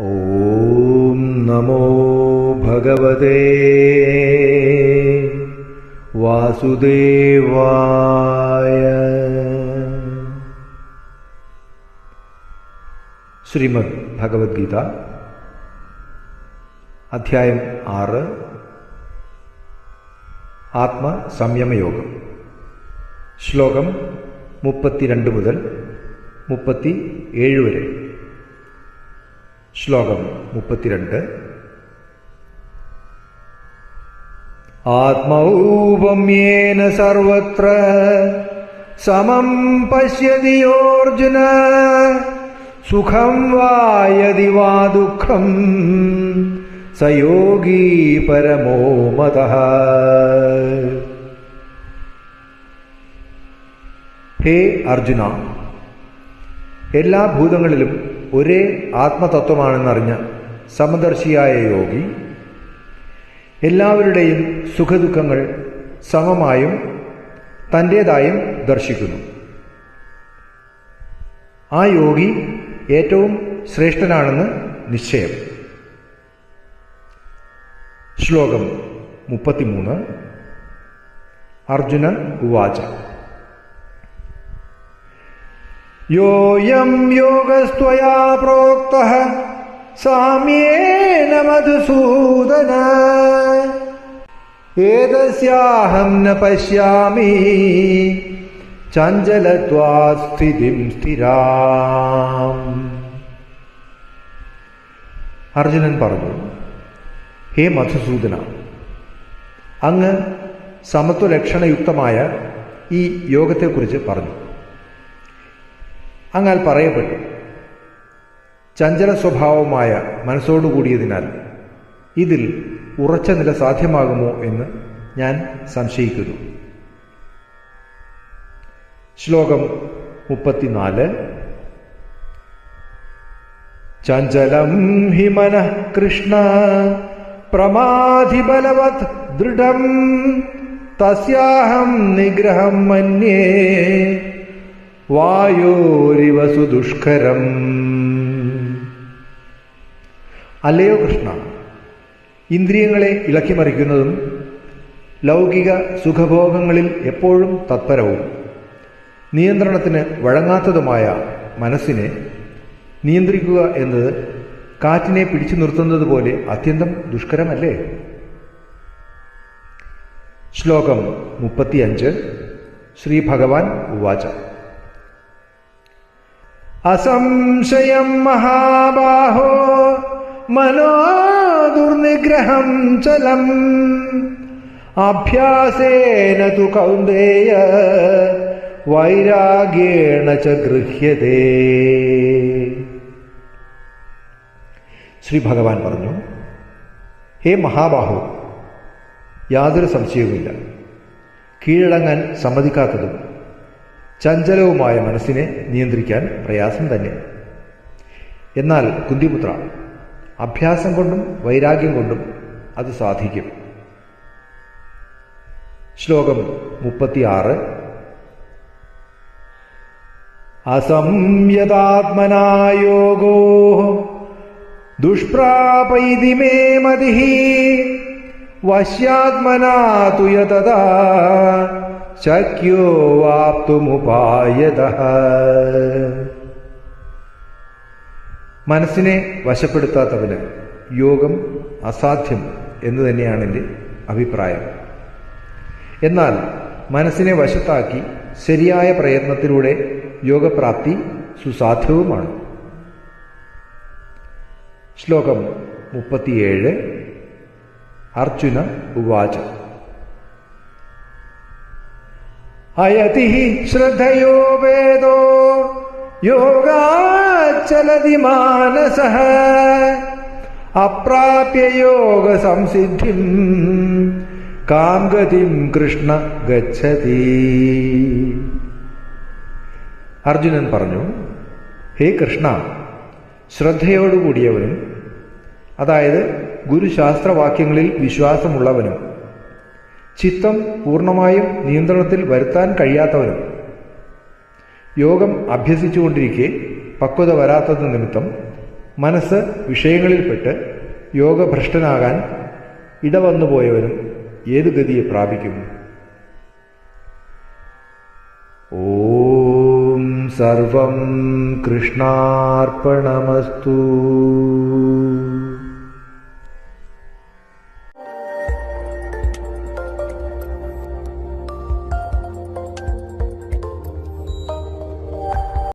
ॐ नमो भगवते വാസുദേവായ ശ്രീമദ് ഭഗവത്ഗീത അധ്യായം ആറ് ആത്മസംയമയോഗം ശ്ലോകം മുപ്പത്തിരണ്ട് മുതൽ മുപ്പത്തി ഏഴ് വരെ ശ്ലോകം മുപ്പത്തിരണ്ട്. ആത്മൗപമ്യേന സർവത്ര സമം പശ്യതി യോർജുന സുഖം വായതി വാ ദുഃഖം സയോഗി പരമോ മത. ഹേ അർജുന എല്ലാ ഭൂതങ്ങളിലും ഒരേ ആത്മതത്വമാണെന്നറിഞ്ഞ സമദർശിയായ യോഗി എല്ലാവരുടെയും സുഖദുഃഖങ്ങൾ സമമായും തന്റേതായും ദർശിക്കുന്നു. ആ യോഗി ഏറ്റവും ശ്രേഷ്ഠനാണെന്ന് നിശ്ചയം. ശ്ലോകം മുപ്പത്തിമൂന്ന്. അർജുന ഉവാച. യോയം യോഗസ്ത്വയാ പ്രോക്ത സാമ്യേന മധുസൂദന ഏതസ്യാഹം ന പശ്യാമി ചഞ്ചലത്വാ സ്ഥിതിം സ്ഥിരാം അർജുനൻ പറഞ്ഞു ഹേ മധുസൂദന അങ്ങ് സമത്വലക്ഷണയുക്തമായ ഈ യോഗത്തെക്കുറിച്ച് പറഞ്ഞു. അങ്ങാൽ പറയപ്പെട്ടു. ചഞ്ചല സ്വഭാവമായ മനസ്സോടുകൂടിയതിനാൽ ഇതിൽ ഉറച്ച നില സാധ്യമാകുമോ എന്ന് ഞാൻ സംശയിക്കുന്നു. ശ്ലോകം മുപ്പത്തിനാല്. ചഞ്ചലം ഹി മനഃ കൃഷ്ണ പ്രമാധിബലവത് ദൃഢം തസ്യാഹം നിഗ്രഹം മന്യേ വായോരിവ സുദുഷ്കരം അല്ലയോ കൃഷ്ണ ഇന്ദ്രിയങ്ങളെ ഇളക്കിമറിക്കുന്നതും ലൗകിക സുഖഭോഗങ്ങളിൽ എപ്പോഴും തത്പരവും നിയന്ത്രണത്തിന് വഴങ്ങാത്തതുമായ മനസ്സിനെ നിയന്ത്രിക്കുക എന്നത് കാറ്റിനെ പിടിച്ചു നിർത്തുന്നത് പോലെ അത്യന്തം ദുഷ്കരമല്ലേ? ശ്ലോകം മുപ്പത്തിയഞ്ച് ശ്രീ ഭഗവാൻ ഉവാച. അസംശയം മഹാബാഹോ മനോ ദുർനിഗ്രഹം ചലം. അഭ്യാസേന തു കൗന്ദേയ വൈരാഗ്യേണ ച ഗൃഹ്യതേ. ശ്രീ ഭഗവാൻ പറഞ്ഞു ഹേ മഹാബാഹു യാതൊരു സംശയവുമില്ല. കീഴടങ്ങാൻ സമ്മതിക്കാത്തതും ചഞ്ചലവുമായ മനസ്സിനെ നിയന്ത്രിക്കാൻ പ്രയാസം തന്നെ. എന്നാൽ കുന്തിപുത്ര അഭ്യാസം കൊണ്ടും വൈരാഗ്യം കൊണ്ടും അത് സാധിക്കും. ശ്ലോകം മുപ്പത്തിയാറ്. അസംയതാത്മനായോഗോ ദുഷ്പ്രാപൈതി മേ മതി വശ്യാത്മനാ തുയതദാ വാപ്തുമുപായത മനസ്സിനെ വശപ്പെടുത്താത്തവന് യോഗം അസാധ്യം എന്ന് തന്നെയാണ് എന്റെ അഭിപ്രായം. എന്നാൽ മനസ്സിനെ വശത്താക്കി ശരിയായ പ്രയത്നത്തിലൂടെ യോഗപ്രാപ്തി സുസാധ്യവുമാണ്. ശ്ലോകം മുപ്പത്തിയേഴ്. അർജുന ഉവാച. അയതി ശ്രദ്ധയോ വേദോ? യോഗാചലതി മാനസ. അപ്രാപ്യ യോഗ സംസിദ്ധിം കാംഗതിം കൃഷ്ണ ഗച്ഛതി. അർജുനൻ പറഞ്ഞു ഹേ കൃഷ്ണ ശ്രദ്ധയോടുകൂടിയവനും അതായത് ഗുരുശാസ്ത്രവാക്യങ്ങളിൽ വിശ്വാസമുള്ളവനും ചിത്തം പൂർണമായും നിയന്ത്രണത്തിൽ വരുത്താൻ കഴിയാത്തവരും യോഗം അഭ്യസിച്ചുകൊണ്ടിരിക്കെ പക്വത വരാത്തത് നിമിത്തം മനസ്സ് വിഷയങ്ങളിൽപ്പെട്ട് യോഗഭ്രഷ്ടനാകാൻ ഇടവന്നുപോയവരും ഏത് ഗതിയെ പ്രാപിക്കും? ഓം സർവം കൃഷ്ണാർപ്പണമസ്തു.